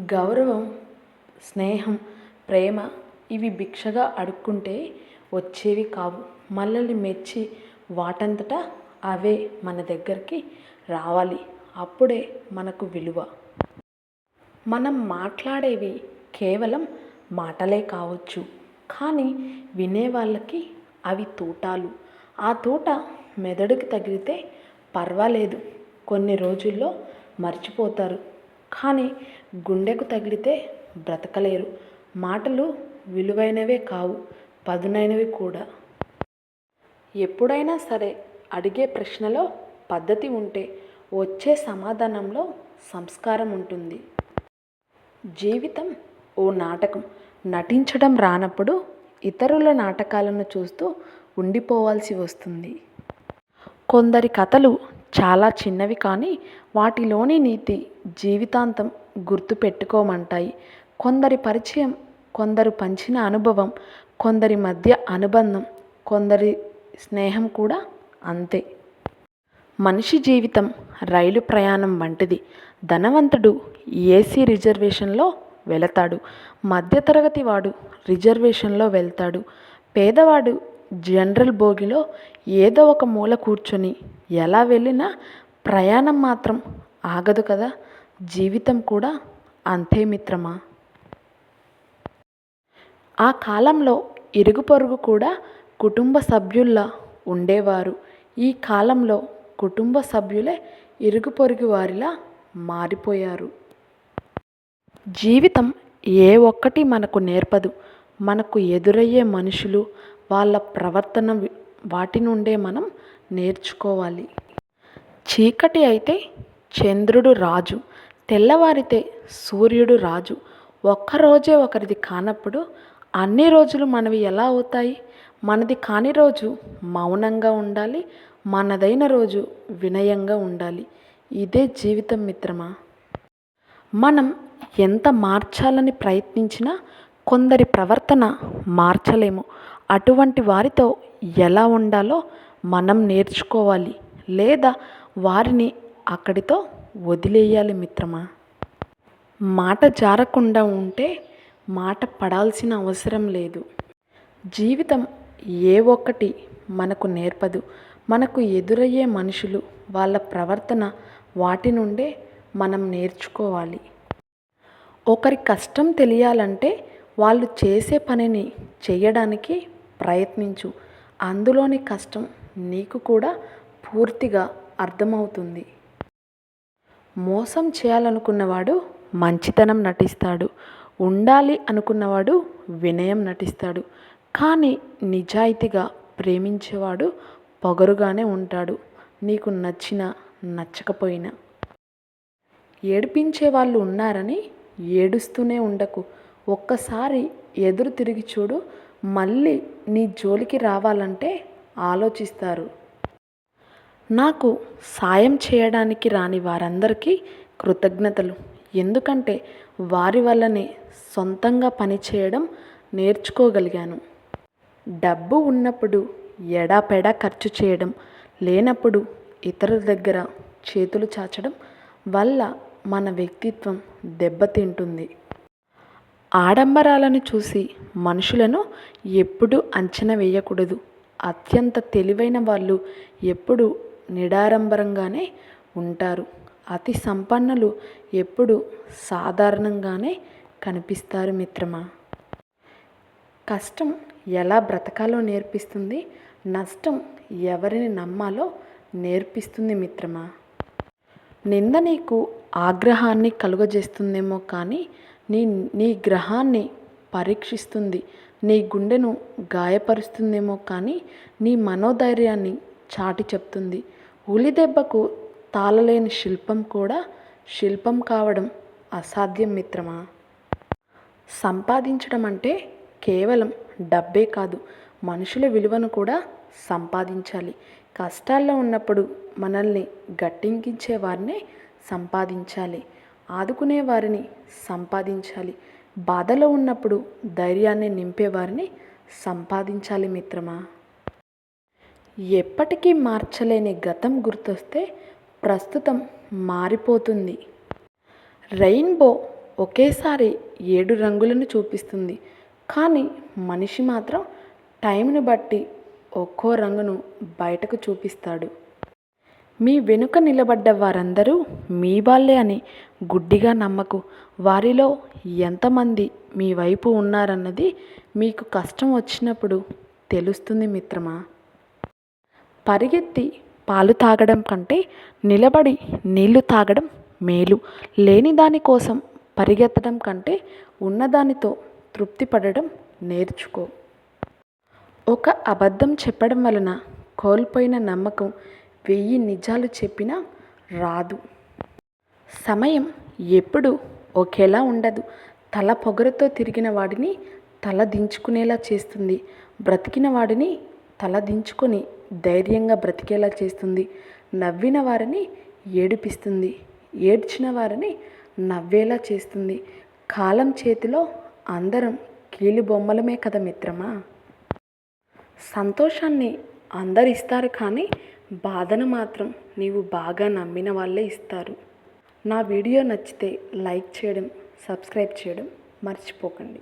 గౌరవం స్నేహం ప్రేమ ఇవి భిక్షగా అడుక్కుంటే వచ్చేవి కావు. మనల్ని మెచ్చి వాటంతట అవే మన దగ్గరికి రావాలి. అప్పుడే మనకు విలువ. మనం మాట్లాడేవి కేవలం మాటలే కావచ్చు. కానీ వినేవాళ్ళకి అవి తూటాలు. ఆ తూట మెదడుకి తగిలితే పర్వాలేదు. కొన్ని రోజుల్లో మర్చిపోతారు. కానీ గుండెకు తగిలితే బ్రతకలేరు. మాటలు విలువైనవే కావు పదునైనవి కూడా. ఎప్పుడైనా సరే అడిగే ప్రశ్నలో పద్ధతి ఉంటే వచ్చే సమాధానంలో సంస్కారం ఉంటుంది. జీవితం ఓ నాటకం. నటించడం రానప్పుడు ఇతరుల నాటకాలను చూస్తూ ఉండిపోవాల్సి వస్తుంది. కొందరి కథలు చాలా చిన్నవి కానీ వాటిలోని నీతి జీవితాంతం గుర్తుపెట్టుకోమంటాయి కొందరి పరిచయం కొందరు పంచిన అనుభవం కొందరి మధ్య అనుబంధం కొందరి స్నేహం కూడా అంతే. మనిషి జీవితం రైలు ప్రయాణం వంటిది. ధనవంతుడు ఏసీ రిజర్వేషన్లో వెళతాడు. మధ్యతరగతి వాడు రిజర్వేషన్లో వెళ్తాడు. పేదవాడు జనరల్ బోగిలో ఏదో ఒక మూల కూర్చొని ఎలా వెళ్ళినా ప్రయాణం మాత్రం ఆగదు కదా. జీవితం కూడా అంతే మిత్రమా? ఆ కాలంలో ఇరుగు పొరుగు కూడా కుటుంబ సభ్యుల్లా ఉండేవారు. ఈ కాలంలో కుటుంబ సభ్యులే ఇరుగు పొరుగు వారిలా మారిపోయారు. జీవితం ఏ ఒక్కటి మనకు నేర్పదు. మనకు ఎదురయ్యే మనుషులు వాళ్ళ ప్రవర్తన వాటి నుండే మనం నేర్చుకోవాలి. చీకటి అయితే చంద్రుడు రాజు తెల్లవారితే సూర్యుడు రాజు. ఒక్కరోజే ఒకరిది కానప్పుడు అన్ని రోజులు మనవి ఎలా అవుతాయి? మనది కాని రోజు మౌనంగా ఉండాలి మనదైన రోజు వినయంగా ఉండాలి. ఇదే జీవితం మిత్రమా? మనం ఎంత మార్చాలని ప్రయత్నించినా కొందరి ప్రవర్తన మార్చలేము. అటువంటి వారితో ఎలా ఉండాలో మనం నేర్చుకోవాలి లేదా వారిని అక్కడితో వదిలేయాలి మిత్రమా? మాట జారకుండా ఉంటే మాట పడాల్సిన అవసరం లేదు. జీవితం ఏ ఒక్కటి మనకు నేర్పదు. మనకు ఎదురయ్యే మనుషులు వాళ్ళ ప్రవర్తన వాటి నుండే మనం నేర్చుకోవాలి. ఒకరి కష్టం తెలియాలంటే వాళ్ళు చేసే పనిని చేయడానికి ప్రయత్నించు. అందులోని కష్టం నీకు కూడా పూర్తిగా అర్థమవుతుంది. మోసం చేయాలనుకున్నవాడు మంచితనం నటిస్తాడు. ఉండాలి అనుకున్నవాడు వినయం నటిస్తాడు. కానీ నిజాయితీగా ప్రేమించేవాడు పొగరుగానే ఉంటాడు. నీకు నచ్చినా నచ్చకపోయినా. ఏడిపించే వాళ్ళు ఉన్నారని ఏడుస్తూనే ఉండకు. ఒక్కసారి ఎదురు తిరిగి చూడు మళ్ళీ నీ జోలికి రావాలంటే ఆలోచిస్తారు. నాకు సాయం చేయడానికి రాని వారందరికీ కృతజ్ఞతలు. ఎందుకంటే వారి వల్లనే సొంతంగా పనిచేయడం నేర్చుకోగలిగాను. డబ్బు ఉన్నప్పుడు ఎడాపెడా ఖర్చు చేయడం లేనప్పుడు ఇతరుల దగ్గర చేతులు చాచడం వల్ల మన వ్యక్తిత్వం దెబ్బతింటుంది. ఆడంబరాలను చూసి మనుషులను ఎప్పుడూ అంచనా వేయకూడదు. అత్యంత తెలివైన వాళ్ళు ఎప్పుడు నిడారంబరంగానే ఉంటారు. అతి సంపన్నులు ఎప్పుడు సాధారణంగానే కనిపిస్తారు మిత్రమా? కష్టం ఎలా బ్రతకాలో నేర్పిస్తుంది నష్టం ఎవరిని నమ్మాలో నేర్పిస్తుంది మిత్రమా? నింద నీకు ఆగ్రహాన్ని కలుగజేస్తుందేమో కానీ నీ నీ గ్రహాన్ని పరీక్షిస్తుంది. నీ గుండెను గాయపరుస్తుందేమో కానీ నీ మనోధైర్యాన్ని చాటి చెప్తుంది. ఉలి దెబ్బకు తాళలేని శిల్పం కూడా శిల్పం కావడం అసాధ్యం మిత్రమా? సంపాదించడం అంటే కేవలం డబ్బే కాదు మనుషుల విలువను కూడా సంపాదించాలి. కష్టాల్లో ఉన్నప్పుడు మనల్ని గట్టెక్కించే వారిని సంపాదించాలి. ఆదుకునే వారిని సంపాదించాలి. బాధలో ఉన్నప్పుడు ధైర్యాన్ని నింపేవారిని సంపాదించాలి మిత్రమా? ఎప్పటికీ మార్చలేని గతం గుర్తొస్తే ప్రస్తుతం మారిపోతుంది. రెయిన్బో ఒకేసారి ఏడు రంగులను చూపిస్తుంది. కానీ మనిషి మాత్రం టైంని బట్టి ఒక్కో రంగును బయటకు చూపిస్తాడు. మీ వెనుక నిలబడ్డ వారందరూ మీ వాళ్ళే అని గుడ్డిగా నమ్మకు. వారిలో ఎంతమంది మీ వైపు ఉన్నారన్నది మీకు కష్టం వచ్చినప్పుడు తెలుస్తుంది మిత్రమా? పరిగెత్తి పాలు తాగడం కంటే నిలబడి నీళ్ళు తాగడం మేలు. లేని దాని కోసం పరిగెత్తడం కంటే ఉన్నదానితో తృప్తి పడడం నేర్చుకో. ఒక అబద్ధం చెప్పడం వలన కోల్పోయిన నమ్మకం వెయ్యి నిజాలు చెప్పినా రాదు. సమయం ఎప్పుడు ఒకేలా ఉండదు. తల పొగరుతో తిరిగిన వాడిని తల దించుకునేలా చేస్తుంది. బ్రతికిన వాడిని తల దించుకొని ధైర్యంగా బ్రతికేలా చేస్తుంది. నవ్విన వారిని ఏడిపిస్తుంది. ఏడ్చిన వారిని నవ్వేలా చేస్తుంది. కాలం చేతిలో అందరం కీలు బొమ్మలమే కదా మిత్రమా? సంతోషాన్ని అందరు ఇస్తారు కానీ బాధను మాత్రం నీవు బాగా నమ్మిన వాళ్ళే ఇస్తారు. నా వీడియో నచ్చితే లైక్ చేయడం సబ్స్క్రైబ్ చేయడం మర్చిపోకండి.